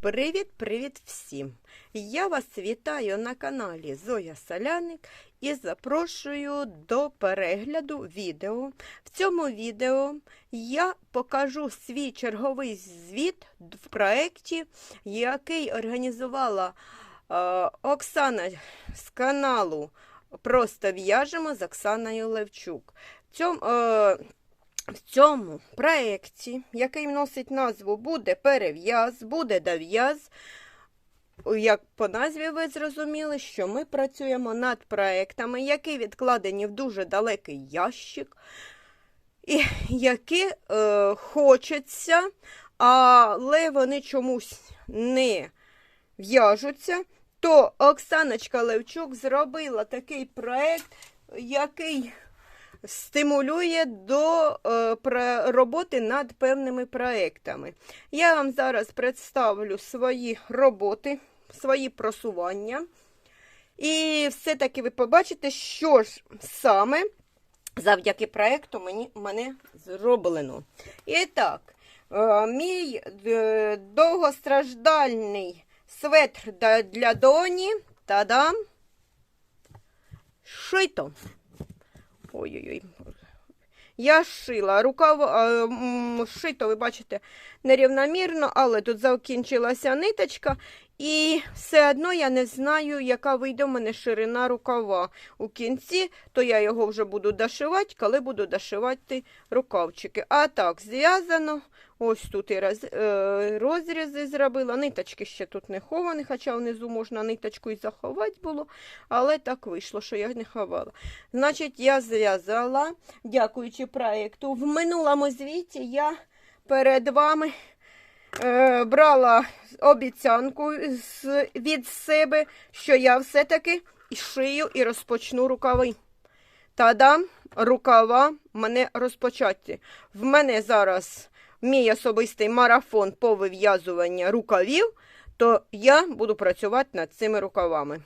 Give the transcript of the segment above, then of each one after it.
Привіт-привіт всім! Я вас вітаю на каналі Зоя Соляник і запрошую до перегляду відео. В цьому відео я покажу свій черговий звіт в проєкті, який організувала е, Оксана з каналу Просто в'яжемо з Оксаною Левчук. В цьому, е, в цьому проєкті, який носить назву Буде перев'яз, буде дов'яз, як по назві ви зрозуміли, що ми працюємо над проектами, які відкладені в дуже далекий ящик, і які е, хочеться, але вони чомусь не в'яжуться. То Оксаночка Левчук зробила такий проект, який стимулює до е, роботи над певними проектами. Я вам зараз представлю свої роботи, свої просування. І все-таки ви побачите, що ж саме завдяки проекту мені, мене зроблено. І так, е, мій е, довгостраждальний светр для доні. Та-дам! Шито. Ой-ой-ой. Я шила. Рукав шито, ви бачите, нерівномірно, але тут закінчилася ниточка. І все одно я не знаю, яка вийде в мене ширина рукава. У кінці, то я його вже буду дошивати, коли буду дошивати рукавчики. А так, зв'язано. Ось тут і роз, е, розрізи зробила. Ниточки ще тут не ховані, хоча внизу можна ниточку і заховати було. Але так вийшло, що я не ховала. Значить, я зв'язала, дякуючи проєкту. В минулому звіті я перед вами е, брала обіцянку з, від себе, що я все-таки шию і розпочну рукави. Та-дам, рукава мене розпочаті. В мене зараз мій особистий марафон по вив'язуванню рукавів, то я буду працювати над цими рукавами.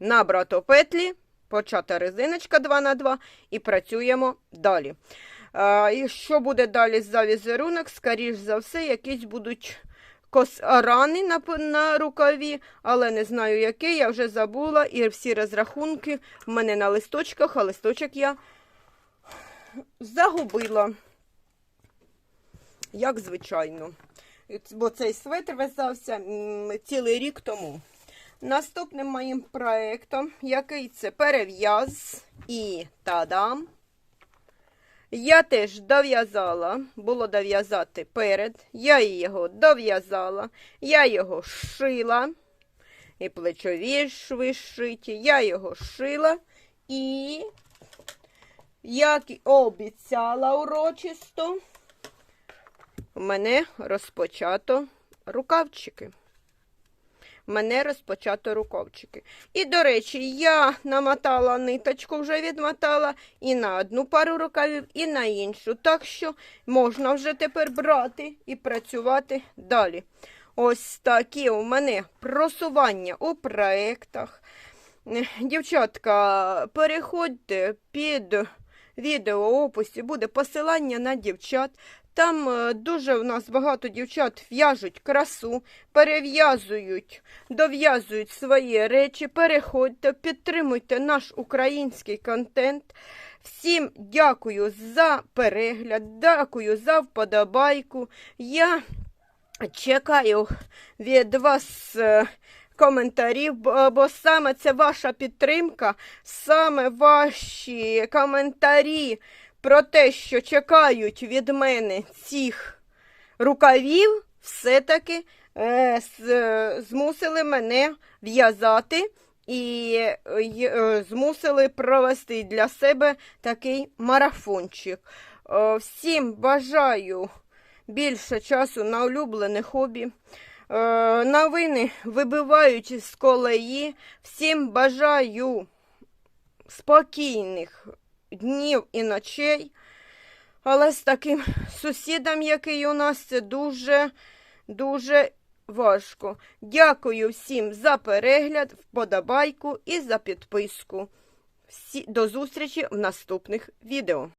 Набрато петлі, почата резиночка 2х2 і працюємо далі. І що буде далі за візерунок? Скоріш за все, якісь будуть кос... рани на, на рукаві, але не знаю які, я вже забула. І всі розрахунки в мене на листочках, а листочок я загубила. Як звичайно. Бо цей светр в'язався цілий рік тому. Наступним моїм проєктом, який це перев'яз і тадам. Я теж дов'язала, було дов'язати перед, я його дов'язала, я його шила, і плечові шви шиті, я його шила. І, як і обіцяла урочисто, у мене розпочато рукавчики. Мене розпочато рукавчики. І, до речі, я намотала ниточку, вже відмотала і на одну пару рукавів, і на іншу. Так що можна вже тепер брати і працювати далі. Ось такі у мене просування у проєктах. Дівчатка, переходьте під відео у описі, буде посилання на дівчат. Там е, дуже в нас багато дівчат в'яжуть красу, перев'язують, дов'язують свої речі. Переходьте, підтримуйте наш український контент. Всім дякую за перегляд, дякую за вподобайку. Я чекаю від вас е, коментарів, бо бо саме це ваша підтримка, саме ваші коментарі про те, що чекають від мене цих рукавів, все-таки е, змусили мене в'язати і е, змусили провести для себе такий марафончик. Е, всім бажаю більше часу на улюблене хобі. Е, новини вибивають з колеї. Всім бажаю спокійних днів і ночей. Але з таким сусідом, який у нас, це дуже, дуже важко. Дякую всім за перегляд, вподобайку і за підписку. Всі, до зустрічі в наступних відео.